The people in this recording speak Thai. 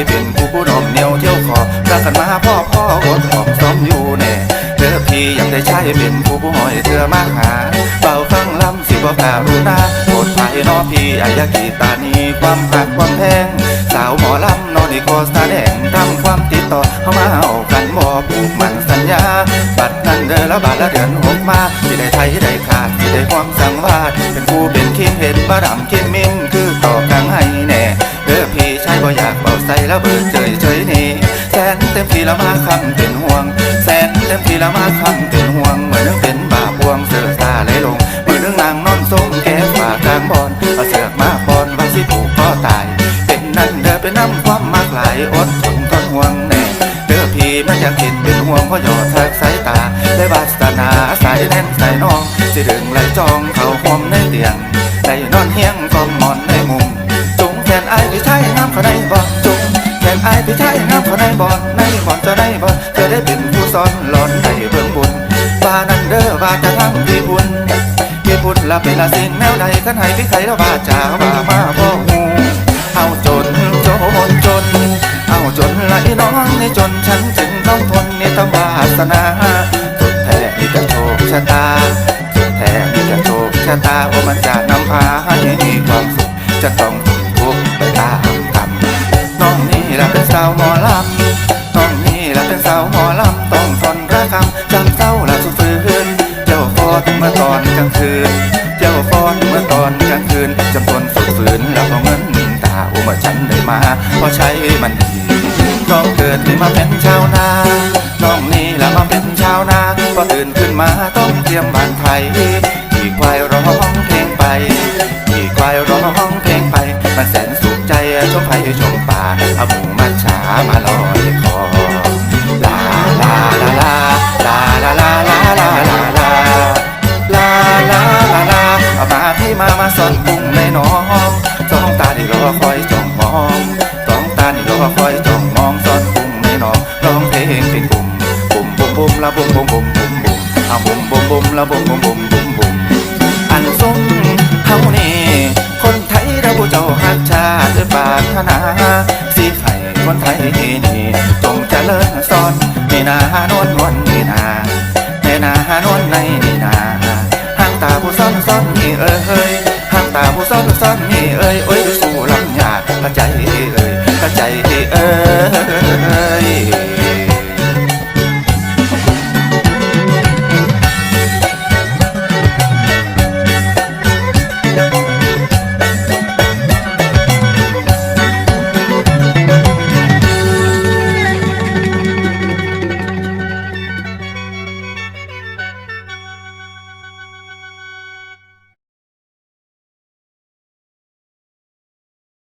อยากได้ใช้เป็นผู้ผู้ดอกเหนียวเที่ยวขอรักกันมาพ่อพ่ออดหอมซ้อมอยู่แน่เธอพี่อยากได้ใช้เป็นผู้ผู้หอยเธอมาหาเบาฟังลำสิบ่การู้นาโปรดภัยนอพี่อายากีตานีความหักความแพงสาวหมอลำนอนอีโคสตาแดงทำความติดต่อเข้ามาเอากันบ่ผูกมันสัญญา บัตรนั้นเดินละบาทละเดือนหกมาที่ได้ไทยได้ขาดที่ได้ความสังวาสเป็นผู้เป็นคิงเห็นบาดำคิมมินคือต่อกลางให้ เบาใส่แล้วเบิดเฉยเฉยนี่แสนเต็มทีละมาคำเป็นห่วง แสนเต็มทีละมาคำเป็นห่วงเหมือนนึงเป็นบาพวงเสือซาเลยลงเหมือนนึงนางนอนทรงแก้ฝากลางบอนเอาเสือกมาบอนว่าสิผูกก็ตาย เป็นนั่นเด้อเป็นน้ำความมากหลายอดทนทนห่วงแน่เด้อพี่มันยังเห็นเป็นห่วงเพราะหยอดทักสายตาได้บาสนาสายแน่นสายน้องสิดึงไหลจองเขาหอมในเตียงได้นอนเฮียงกอมหมอนในมุมจุงแขนไอ้พี่ชายน้ำเขาในบ่ อนจุงแขนไอ้พี่ชายน้ำเขาในบ่อนในบ่อนจะได้บ่เธอได้เป็นผู้สอนหลอนในเบื้องบุญว่านั่นเด้อว่าจะทำพี่บุญพี่บุญละเป็นละสิ่งแนวใดขันให้พี่ไขแล้ววาจ้าว่ามาพ่อหูเอาจนจนจน เอาจนไหลน้องนี่จนฉันจึงต้องทนในตวาสนาสุดแท้นี่จะโชคชะตาสุดแท้นี่จะโชคชะตาโอ้มันจะนำพาให้มีความสุขจะต้อง เป็นสาวหมอลำน้องนี่ละเป็นสาวหมอลำต้องทนระคำจำเศร้าละสุดฟื้นเจ้าฟอดเมื่อตอนกลางคืน เจ้าฟอนเมื่อตอนกลางคืนจำทนฝึกฝืนแล้วก็เงินตาอุมาฉันได้มาเพราะใช้มันดีน้องเกิดมาเป็นชาวนาน้องนี่ละมาเป็นชาวนาพอตื่นขึ้นมาต้องเตรียมบ้านไทยขี่ควายร้องเพลงไปขี่ควายร้องเพลงไปมันแสนสุขใจชมไผ่ชมป่าอาห มามาลอยคอลาลาลาลาลาลาลาลาลาลาลาลาลาลาลาเอามาพี่มามาสอนปุ้งในน้องสองตาที่รอคอยจ้องมองสองตาที่รอคอยจ้องมองสอนปุ้งในน้องร้องเพลงเป็นกลุ่มบุ่มบุ่มบุ่มละบุ่มบุ่มบุ่มบุ่มบุ่มเอาบุ่มบุ่มบุ่มละบุ่มบุ่มบุ่มบุ่มบุ่มอันทรงเฮานี่คนไทยเราเจ้าหักชาติปารถนา นไทยนี่จงเจริญสอนนี่นานวลนวลนี่นาแม่นาหานวลในนี่นาห่างตาผู้ซ่อนซ่อนนี่เอ้ยเอ้ยห่างตาผู้ซ่อนซ่อนนี่เอ้ยโอ้ยดูสู่ลำยาดกระใจเอ้ยกระใจเอ้ย